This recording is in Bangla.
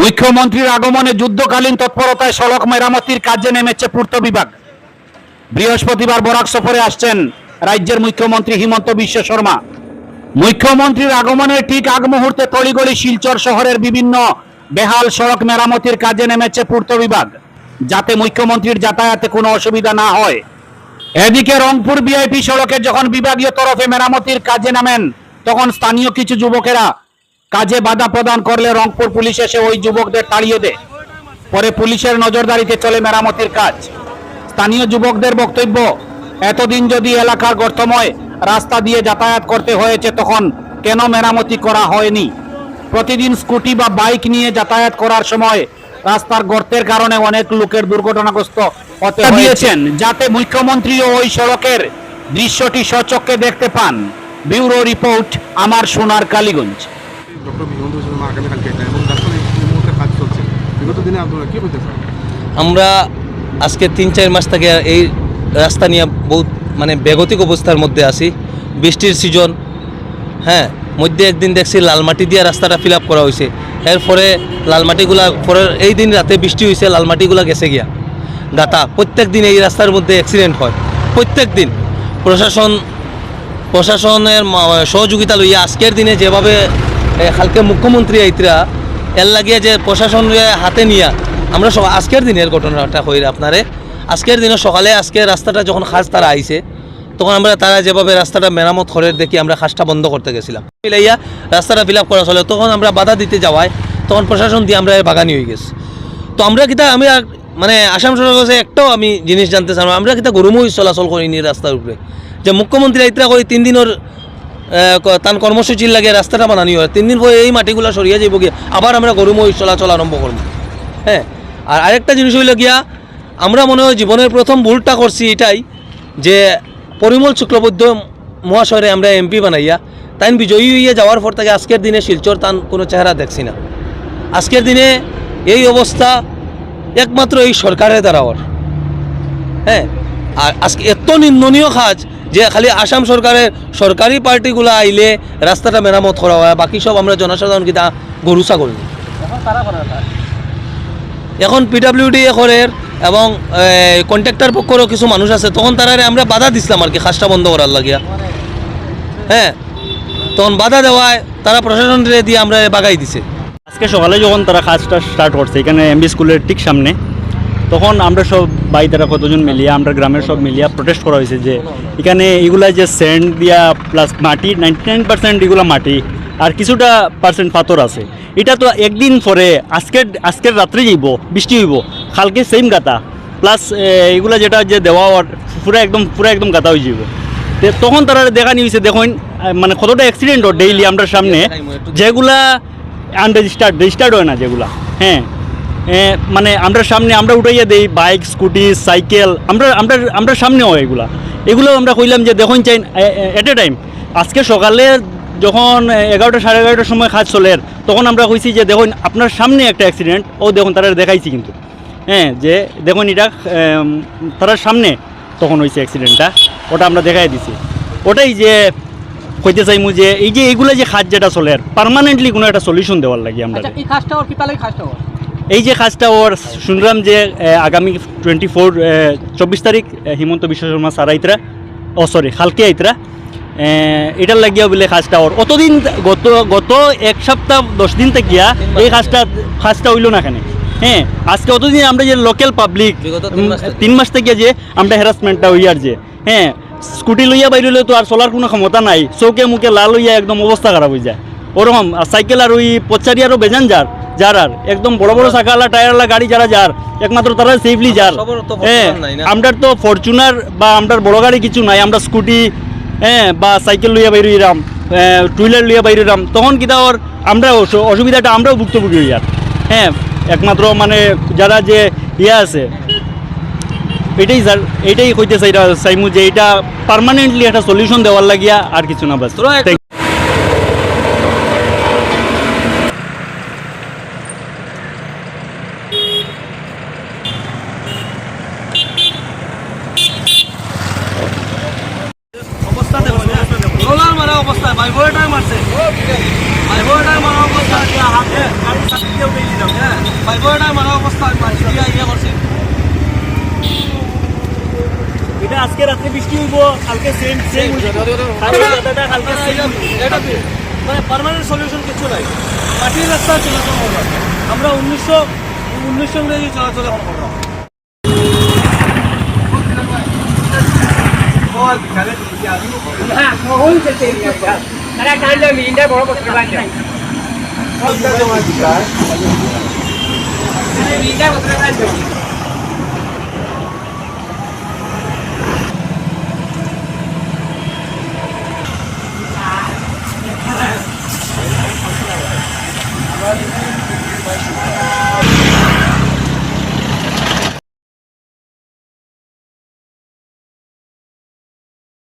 মুখ্যমন্ত্রীর আগমনে যুদ্ধকালীন তৎপরতায় সড়ক মেরামতির কাজে নেমেছে পূর্ত বিভাগ। বৃহস্পতিবার বরাক সফরে আসছেন রাজ্যের মুখ্যমন্ত্রী হিমন্ত বিশ্ব শর্মা। মুখ্যমন্ত্রীর আগমনের ঠিক আগ মুহূর্তে তড়িগড়ি শিলচর শহরের বিভিন্ন বেহাল সড়ক মেরামতির কাজে নেমেছে পূর্ত বিভাগ। যাতে মুখ্যমন্ত্রীর যাতায়াতে কোনো অসুবিধা না হয়। এদিকে রংপুর বিআইপি সড়কে যখন বিভাগীয় তরফে মেরামতির কাজে নামেন, তখন স্থানীয় কিছু যুবকেরা কাজে বাধা প্রদান করলে রংপুর পুলিশ এসে ওই যুবকদের তাড়িয়ে দেয়। পরে পুলিশের নজরদারিতে চলে মেরামতির কাজ। স্থানীয় যুবকদের বক্তব্য এতদিন যদি এলাকার গর্তময় রাস্তা দিয়ে যাতায়াত করতে হয়েছে তখন কেন মেরামতি করা হয়নি? প্রতিদিন স্কুটি বা বাইক নিয়ে যাতায়াত করার সময় রাস্তার গর্তের কারণে অনেক লোকের দুর্ঘটনাগ্রস্ত হতে দিয়েছেন। যাতে মুখ্যমন্ত্রীও ওই সড়কের দৃশ্যটি সচক্ষে দেখতে পান। ব্যুরো রিপোর্ট আমার সোনার কালীগঞ্জ আমরা আজকে তিন, চার মাস থেকে এই রাস্তা নিয়ে বহুত মানে বেগতিক অবস্থার মধ্যে আছি। বৃষ্টির সিজন হ্যাঁ মধ্যে একদিন দেখছি লালমাটি দিয়ে রাস্তাটা ফিল করা হয়েছে। এরপরে লালমাটিগুলা পরে এই দিন রাতে বৃষ্টি হয়েছে লালমাটিগুলা গেছে গিয়া। গাতা, প্রত্যেক দিন এই রাস্তার মধ্যে অ্যাক্সিডেন্ট হয়। প্রত্যেক দিন। প্রশাসন, প্রশাসনের সহযোগিতা লইয়া আজকের দিনে যেভাবে কালকে মুখ্যমন্ত্রী আইতরা এর লাগিয়ে যে প্রশাসন হাতে নিয়া, আমরা সব আজকের দিনের ঘটনাটা কই আপনারে। আজকের দিনে সকালে আজকে রাস্তাটা যখন খাস তারা আইছে, তখন আমরা তারা যেভাবে রাস্তাটা মেরামত করে দেখি আমরা খাসটা বন্ধ করতে গেছিলাম। মিলাইয়া রাস্তাটা ফিল আপ করা চলে, তখন আমরা বাধা দিতে যাওয়ায়, তখন প্রশাসন দিয়ে আমরা বাগানি হয়ে গেছি। তো আমরা কিতা, আমি মানে আসাম সরকার কাছে একটাও আমি জিনিস জানতে চাই আমরা কিতা গরুমই চলাচল করিনি রাস্তার উপরে। যে মুখ্যমন্ত্রী আইতরা কই তিন দিনের তান কর্মসূচির লাগে রাস্তাটা বানানি হয়। তিন দিন পরে এই মাটিগুলো সরিয়ে যাইব গিয়া। আবার আমরা গরুমই চলাচল আরম্ভ করব। হ্যাঁ? আর আরেকটা জিনিস হইল গিয়া, আমরা মনে হয় জীবনের প্রথম ভুলটা করছি এটাই যে পরিমল শুক্লবৈদ্য মহাশয়রে আমরা এমপি বানাইয়া তাই বিজয়ী হইয়া যাওয়ার পর থেকে আজকের দিনে শিলচর তান কোনো চেহারা দেখছি না। আজকের দিনে এই অবস্থা একমাত্র এই সরকারের দ্বারা ওর হ্যাঁ? আর আজকে এত নিন্দনীয় কাজ যে খালি আসাম সরকারের সরকারি পার্টিগুলো আইলে রাস্তাটা মেরামত করা হয় বাকি সব আমরা জনসাধারণ কিতা গরু ছাগল। এখন পিডাব্লিউডি এখরের এবং কন্ট্রাক্টর পক্ষেরও কিছু মানুষ আছে তখন তারারে আমরা বাধা দিছিলাম আর কি কাজটা বন্ধ করার লাগিয়া। হ্যাঁ তখন বাধা দেওয়ায় তারা প্রশাসন দিয়ে আমরা বাগাই দিছে। আজকে সকালে যখন তারা কাজটা স্টার্ট করছে এখানে এমবি স্কুলের ঠিক সামনে তখন আমরা সব বাই তারা কতজন মিলিয়া আমরা গ্রামের সব মিলিয়া প্রোটেস্ট করা হয়েছে যে এখানে এগুলা যে স্যান্ড দিয়া প্লাস মাটি নাইনটি নাইন পার্সেন্ট এগুলা মাটি আর কিছুটা পার্সেন্ট পাথর আছে। এটা তো একদিন পরে আজকের আজকের রাত্রে যাইব বৃষ্টি হইব কালকে সেম গাতা। প্লাস এগুলা যেটা যে দেওয়া পুরা একদম পুরা একদম গাতা হয়ে যাব তখন তারা দেখা নিয়েছে দেখুন মানে কতটা অ্যাক্সিডেন্ট ডেইলি আমরা সামনে যেগুলা আনরেজিস্টার্ড রেজিস্টার্ড হয় না যেগুলা হ্যাঁ। মানে আমরা সামনে আমরা উঠাইয়া দেই, বাইক, স্কুটি, সাইকেল, আমরা আমরা আমরা সামনে হয় এগুলা। এগুলো আমরা কইলাম যে দেখুন চাই এট এ টাইম আজকে সকালে যখন এগারোটা সাড়ে এগারোটার সময় কাজ চলে, তখন আমরা কইছি যে দেখুন আপনার সামনে একটা অ্যাক্সিডেন্ট ও দেখুন তারা দেখাইছি কিন্তু। হ্যাঁ যে দেখুন এটা তারা সামনে তখন হয়েছে অ্যাক্সিডেন্টটা ওটা আমরা দেখাই দিছি। ওটাই যে কইতে চাইমু যে এই যে এইগুলো যে খাত যেটা চলে পারমানেন্টলি কোনো একটা সলিউশন দেওয়ার লাগে আমরা। আচ্ছা এই কাজটা ওর কিতালে কাজটা ওর? এই যে কাজটা ওর শুনলাম যে আগামী টোয়েন্টি ফোর চব্বিশ তারিখ হিমন্ত বিশ্ব শর্মা স্যার আইতরা ও সরি খালকে আইতরা। এটার লাগিয়া বলে কাজটা ওর। অতদিন গত গত এক সপ্তাহ দশ দিন থেকিয়া এই কাজটা কাজটা হইল না কেন? হ্যাঁ আজকে অতদিন আমরা যে লোকাল পাবলিক তিন মাস থেকে। যে আমরা হ্যারাসমেন্টটা হইয়ার যে। হ্যাঁ স্কুটি লইয়া বাইরে তো আর চলার কোনো ক্ষমতা নাই। চৌকে মুখে লাল হইয়া একদম অবস্থা খারাপ হয়ে যায়। ওরকম সাইকেল আর ওই পচারি আরও বেজান যার। যার আর একদম বড় বড় চাকালা টায়ারলা গাড়ি যারা যার একমাত্র তারা সেফলি যার। হ্যাঁ আমরার তো ফরচুনার বা আমরার বড় গাড়ি কিছু নাই আমরা স্কুটি হ্যাঁ বা সাইকেল লইয়া বাইরে ইরাম টু হুইলার লইয়া বাইরে ইরাম তখন কিতা ওর আমরা অসুবিধাটা আমরাও ভুক্তভোগী হই আর। হ্যাঁ একমাত্র মানে যারা যে ইয়ে আছে এটাই স্যার এটাই কইতে চাই সাইমু যে এটা পার্মানেন্টলি একটা সলিউশন দেওয়ার লাগিয়া আর কিছু না বাস তোরা একটু- রোলার মারা অবস্থা ভাই বড়টাই মারছে। ভাই বড়টাই মারা অবস্থা হাতে গাড়ি চাপিয়ে উঠে দিলাম হ্যাঁ। এটা আজকে রাত্রে বৃষ্টি হইব কালকে সেম সেম কালকে সেম মানে পার্মানেন্ট সলিউশন কিছু নাই। মাটির রাস্তা চলাচল করব আমরা উনিশশো উনিশশো ইংরেজি চলাচল করব Ini